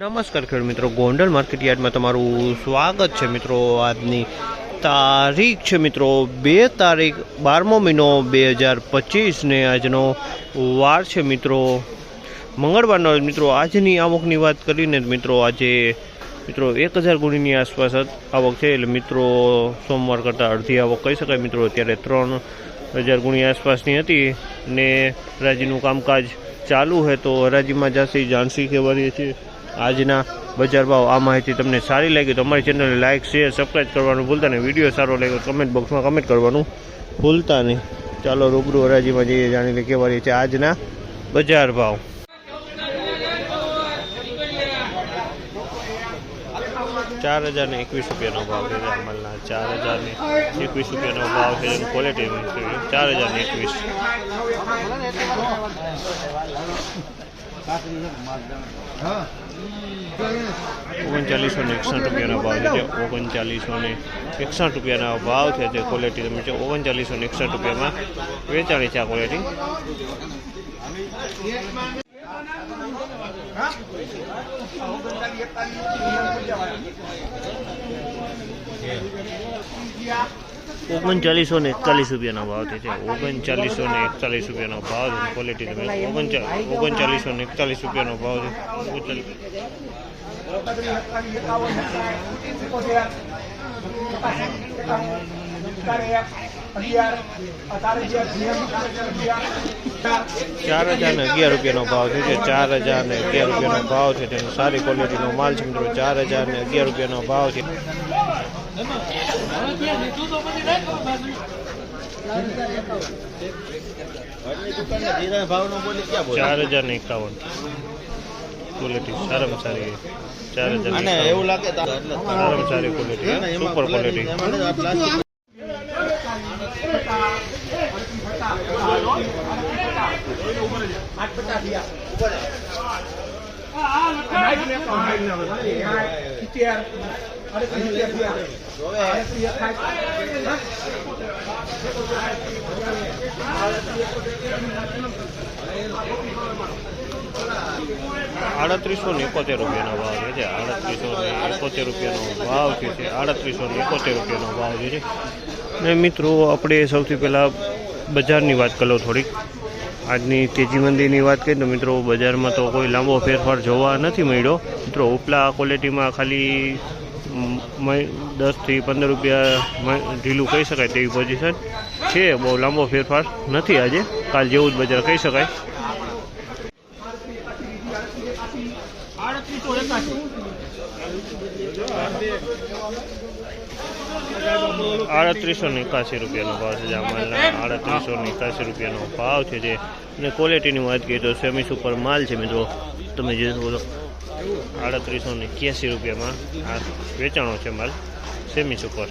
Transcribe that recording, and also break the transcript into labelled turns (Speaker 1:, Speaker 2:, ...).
Speaker 1: નમસ્કાર ખેડૂત મિત્રો, ગોંડલ માર્કેટ તમારું સ્વાગત છે મિત્રો. આજની તારીખ છે મિત્રો, બે તારીખ, બારમો મહિનો બે હજાર પચીસને આજનો વાર છે મિત્રો. મંગળવારનો મિત્રો, આજની આવકની વાત કરીને મિત્રો, આજે મિત્રો એક હજાર ગુણીની આસપાસ આવક છે. એટલે મિત્રો, સોમવાર કરતાં અડધી આવક કહી શકાય મિત્રો. અત્યારે ત્રણ હજાર ગુણી આસપાસની હતી ને હરાજીનું કામકાજ ચાલુ હે તો હરાજીમાં જશે ઝાંસી કહેવાની છે. આજના બજાર ભાવ આ માહિતી તમને સારી લાગી તો અમારી ચેનલને લાઇક શેર સબસ્ક્રાઈબ કરવાનું ભૂલતા નહીં. વીડિયો સારો લાગ્યો કમેન્ટ બોક્સમાં કમેન્ટ કરવાનું ભૂલતા નહીં. ચાલો રૂબરૂ હરાજીમાં જઈએ, જાણી લે કેવા રહી છે આજના બજાર ભાવ. ચાર હજાર એકવીસ રૂપિયાનો ભાવ છે જામલના ચાર હજાર એકવીસ રૂપિયાનો ભાવ છે જેની ક્વોલિટી ચાર હજાર એકવીસ. ઓગણચાલીસો ને એકસઠ રૂપિયાના ભાવ છે જે ઓગણચાલીસો ને એકસઠ રૂપિયાના ભાવ છે જે ક્વોલિટી તમે છે ઓગણચાલીસો ને એકસઠ રૂપિયામાં વેચાણી છે આ ક્વોલિટી ઓગણચાલીસો ને એકતાલીસ રૂપિયાનો ભાવ છે જે ઓગણચાલીસો ને એકતાલીસ રૂપિયાનો ભાવ છે ક્વોલિટી તમે ઓગણચા ઓગણચાલીસો ને એકતાલીસ રૂપિયાનો ભાવ છે ઓગણચાલીસ ચાર હજાર ને અગિયાર રૂપિયાનો ભાવ છે જે ચાર હજાર ને અગિયાર રૂપિયાનો ભાવ છે. તેનો સારી ક્વોલિટીનો માલ છે મિત્રો. ચાર હજાર ને અગિયાર રૂપિયાનો ભાવ છે. ચાર હજાર ને એકાવન. ક્વોલિટી સારામાં સારી ચાર હજાર
Speaker 2: એવું લાગે
Speaker 1: સારામાં સારી ક્વોલિટી સુપર ક્વોલિટી આડત્રીસો ને એકોતેર રૂપિયાનો ભાવ છે આડત્રીસો ને એકોતેર રૂપિયાનો ભાવ છે. આડત્રીસો ને એકોતેર રૂપિયાનો ભાવ છે. ને મિત્રો, આપણે સૌથી પહેલાં બજારની વાત કરો થોડીક. આજની તેજી મંદીની વાત કરીએ તો મિત્રો, બજારમાં તો કોઈ લાંબો ફેરફાર જોવા નથી મળ્યો. મિત્રો, ઉપલા ક્વોલિટીમાં ખાલી દસથી પંદર રૂપિયા ઢીલું કહી શકાય તેવી પોઝિશન છે. બહુ લાંબો ફેરફાર નથી આજે. કાલ જેવું જ બજાર કહી શકાય. આડત્રીસો એકાસી રૂપિયાનો ભાવ છે જામાલના આડત્રીસો એકાસી રૂપિયાનો ભાવ છે જે. અને ક્વોલિટીની વાત કરીએ તો સેમી સુપર માલ છે મિત્રો. તમે જે બોલો. આડત્રીસો ને એક્યાસી રૂપિયામાં આ વેચાણો છે માલ. Semi super.